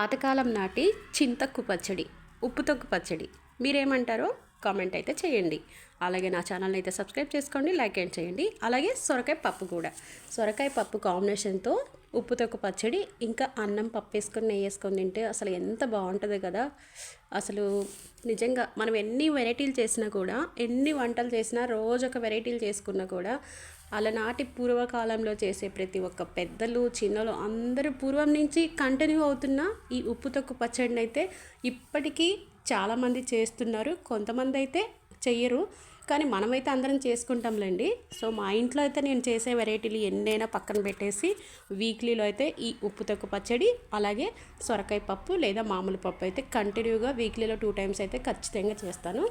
పాతకాలం నాటి చింతక్కు పచ్చడి ఉప్పు తొక్కు పచ్చడి. మీరేమంటారో కామెంట్ అయితే చేయండి. అలాగే నా ఛానల్ని అయితే సబ్స్క్రైబ్ చేసుకోండి లైక్ అండ్ చేయండి. అలాగే సొరకాయ పప్పు కూడా. సొరకాయ పప్పు కాంబినేషన్తో ఉప్పు తొక్కు పచ్చడి ఇంకా అన్నం పప్పు వేసుకొని నెయ్యి వేసుకొని తింటే అసలు ఎంత బాగుంటుంది కదా. అసలు నిజంగా మనం ఎన్ని వెరైటీలు చేసినా కూడా ఎన్ని వంటలు చేసినా రోజు ఒక వెరైటీలు చేసుకున్నా కూడా అలనాటి పూర్వకాలంలో చేసే ప్రతి ఒక్క పెద్దలు చిన్నలు అందరూ పూర్వం నుంచి కంటిన్యూ అవుతున్న ఈ ఉప్పు తొక్కు పచ్చడిని అయితే ఇప్పటికీ చాలామంది చేస్తున్నారు. కొంతమంది అయితే చెయ్యరు. కానీ మనమైతే అందరం చేసుకుంటాంలేండి. సో మా ఇంట్లో అయితే నేను చేసే వెరైటీలు ఎన్నైనా పక్కన పెట్టేసి వీక్లీలో అయితే ఈ ఉప్పు తొక్కు పచ్చడి అలాగే సొరకాయ పప్పు లేదా మామూలు పప్పు అయితే కంటిన్యూగా వీక్లీలో టూ టైమ్స్ అయితే ఖచ్చితంగా చేస్తాను.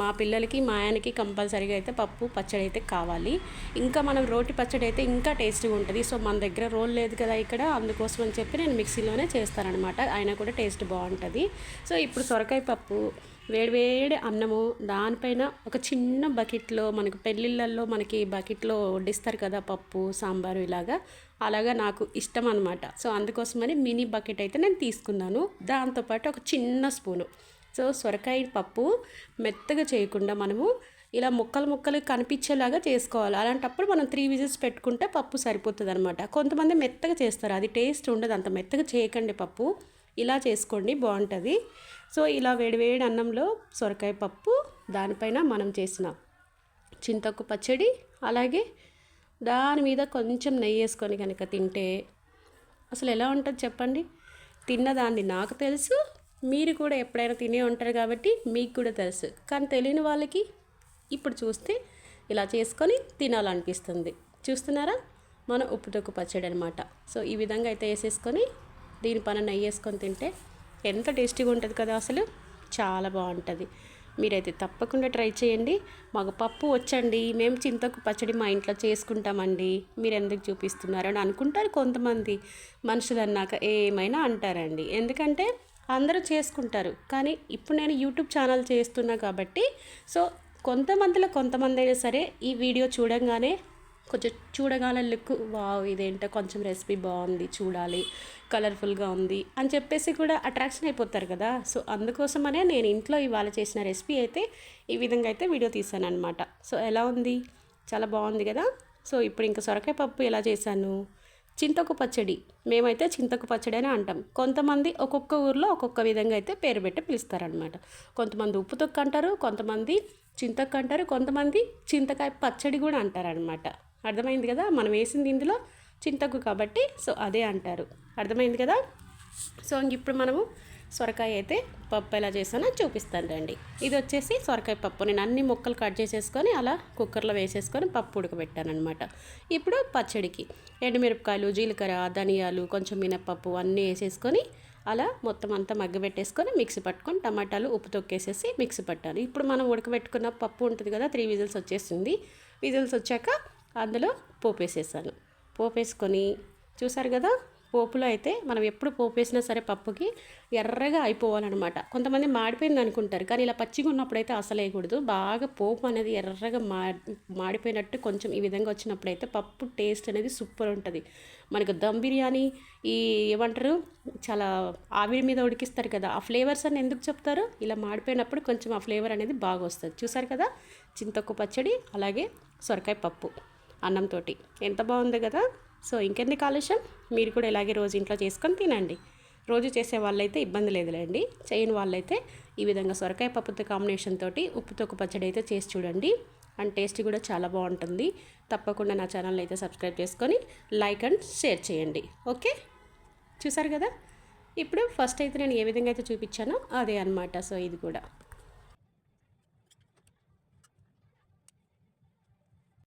మా పిల్లలకి మా ఆయనకి కంపల్సరీగా అయితే పప్పు పచ్చడి అయితే కావాలి. ఇంకా మనం రోటి పచ్చడి అయితే ఇంకా టేస్టీగా ఉంటుంది. సో మన దగ్గర రోల్ లేదు కదా ఇక్కడ అందుకోసం అని చెప్పి నేను మిక్సీలోనే చేస్తానన్నమాట. అయినా కూడా టేస్ట్ బాగుంటుంది. సో ఇప్పుడు సొరకాయ పప్పు వేడివేడి అన్నము. దానిపైన ఒక చిన్న బకెట్లో మనకు పెళ్ళిళ్ళల్లో మనకి బకెట్లో వడ్డిస్తారు కదా పప్పు సాంబారు ఇలాగా. అలాగా నాకు ఇష్టం అనమాట సో అందుకోసమని మినీ బకెట్ అయితే నేను తీసుకున్నాను. దాంతోపాటు ఒక చిన్న స్పూను. సో సొరకాయ పప్పు మెత్తగా చేయకుండా మనము ఇలా ముక్కలు ముక్కలు కనిపించేలాగా చేసుకోవాలి. అలాంటప్పుడు మనం త్రీ విజిల్స్ పెట్టుకుంటే పప్పు సరిపోతుంది అనమాట కొంతమంది మెత్తగా చేస్తారు. అది టేస్ట్ ఉండదు. అంత మెత్తగా చేయకండి పప్పు. ఇలా చేసుకోండి బాగుంటుంది. సో ఇలా వేడివేడి అన్నంలో సొరకాయ పప్పు దానిపైన మనం చేసిన చింతకు పచ్చడి అలాగే దాని మీద కొంచెం నెయ్యి వేసుకొని కనుక తింటే అసలు ఎలా ఉంటుంది చెప్పండి? తిన్నదాన్ని నాకు తెలుసు మీరు కూడా ఎప్పుడైనా తినే ఉంటారు కాబట్టి మీకు కూడా తెలుసు. కానీ తెలియని వాళ్ళకి ఇప్పుడు చూస్తే ఇలా చేసుకొని తినాలనిపిస్తుంది. చూస్తున్నారా? మన ఉప్పుతొక్కు పచ్చడి అనమాట సో ఈ విధంగా అయితే వేసేసుకొని దీని నెయ్యి వేసుకొని తింటే ఎంత టేస్టీగా ఉంటుంది కదా అసలు? చాలా బాగుంటుంది. మీరైతే తప్పకుండా ట్రై చేయండి. మాకు పప్పు వచ్చండి. మేము చింతకు పచ్చడి మా ఇంట్లో చేసుకుంటామండి. మీరు ఎందుకు చూపిస్తున్నారు అని అనుకుంటారు కొంతమంది. మనుషులు అన్నాక ఏమైనా అంటారండి. ఎందుకంటే అందరూ చేసుకుంటారు. కానీ ఇప్పుడు నేను యూట్యూబ్ ఛానల్ చేస్తున్నా కాబట్టి సో కొంతమందిలో కొంతమంది అయినా సరే ఈ వీడియో చూడంగానే కొంచెం చూడగానే లుక్ వావ్ ఇదేంటో కొంచెం రెసిపీ బాగుంది చూడాలి కలర్ఫుల్గా ఉంది అని చెప్పేసి కూడా అట్రాక్షన్ అయిపోతారు కదా. సో అందుకోసమనే నేను ఇంట్లో ఇవాళ చేసిన రెసిపీ అయితే ఈ విధంగా అయితే వీడియో తీసాను అనమాట సో ఎలా ఉంది? చాలా బాగుంది కదా. సో ఇప్పుడు ఇంకా సొరకాయ పప్పు ఎలా చేశాను? చింతకు పచ్చడి. మేమైతే చింతకు పచ్చడి అని అంటాం. కొంతమంది ఒక్కొక్క ఊర్లో ఒక్కొక్క విధంగా అయితే పేరు పెట్టి పిలుస్తారనమాట కొంతమంది ఉప్పు తొక్కు అంటారు కొంతమంది చింతకు అంటారు కొంతమంది చింతకాయ పచ్చడి కూడా అంటారనమాట అర్థమైంది కదా? మనం వేసింది ఇందులో చింతకు కాబట్టి సో అదే అంటారు. అర్థమైంది కదా? సో ఇప్పుడు మనము సొరకాయ అయితే పప్పు ఎలా చేసానో చూపిస్తాను రండి. ఇది వచ్చేసి సొరకాయ పప్పు. నేను అన్ని ముక్కలు కట్ చేసేసుకొని అలా కుక్కర్లో వేసేసుకొని పప్పు ఉడకబెట్టాను అనమాట ఇప్పుడు పచ్చడికి ఎండుమిరపకాయలు జీలకర్ర ధనియాలు కొంచెం మినప్పప్పు అన్నీ వేసేసుకొని అలా మొత్తం అంతా మగ్గబెట్టేసుకొని మిక్సీ పట్టుకొని టమాటాలు ఉప్పు తొక్కేసేసి మిక్సీ పట్టాను ఇప్పుడు మనం ఉడకబెట్టుకున్న పప్పు ఉంటుంది కదా? త్రీ విజిల్స్ వచ్చేసింది విజిల్స్ వచ్చాక అందులో పోపు వేసేసాను పోపు వేసుకొని చూసారు కదా పోపులో అయితే మనం ఎప్పుడు పోపు వేసినా సరే పప్పుకి ఎర్రగా అయిపోవాలన్నమాట. కొంతమంది మాడిపోయింది అనుకుంటారు కానీ ఇలా పచ్చిగా ఉన్నప్పుడు అయితే అసలు వేయకూడదు. బాగా పోపు అనేది ఎర్రగా మా మాడిపోయినట్టు కొంచెం ఈ విధంగా వచ్చినప్పుడు అయితే పప్పు టేస్ట్ అనేది సూపర్ ఉంటుంది. మనకు దమ్ బిర్యానీ ఈ ఏమంటారు చాలా ఆవిరి మీద ఉడికిస్తారు కదా ఆ ఫ్లేవర్స్ అని ఎందుకు చెప్తారు? ఇలా మాడిపోయినప్పుడు కొంచెం ఆ ఫ్లేవర్ అనేది బాగా వస్తుంది. చూసారు కదా చింతొక్కు పచ్చడి అలాగే సొరకాయ పప్పు. అన్నంతో ఎంత బాగుంది కదా? సో ఇంకెందుకు కాలుష్యం? మీరు కూడా ఇలాగే రోజు ఇంట్లో చేసుకొని తినండి. రోజు చేసే వాళ్ళైతే ఇబ్బంది లేదులేండి. చేయని వాళ్ళైతే ఈ విధంగా సొరకాయ పప్పుతో కాంబినేషన్ తోటి ఉప్పుతో పచ్చడి అయితే చేసి చూడండి. అండ్ టేస్ట్ కూడా చాలా బాగుంటుంది. తప్పకుండా నా ఛానల్ అయితే సబ్స్క్రైబ్ చేసుకొని లైక్ అండ్ షేర్ చేయండి. ఓకే? చూసారు కదా? ఇప్పుడు ఫస్ట్ అయితే నేను ఏ విధంగా అయితే చూపించానో అదే అనమాట సో ఇది కూడా.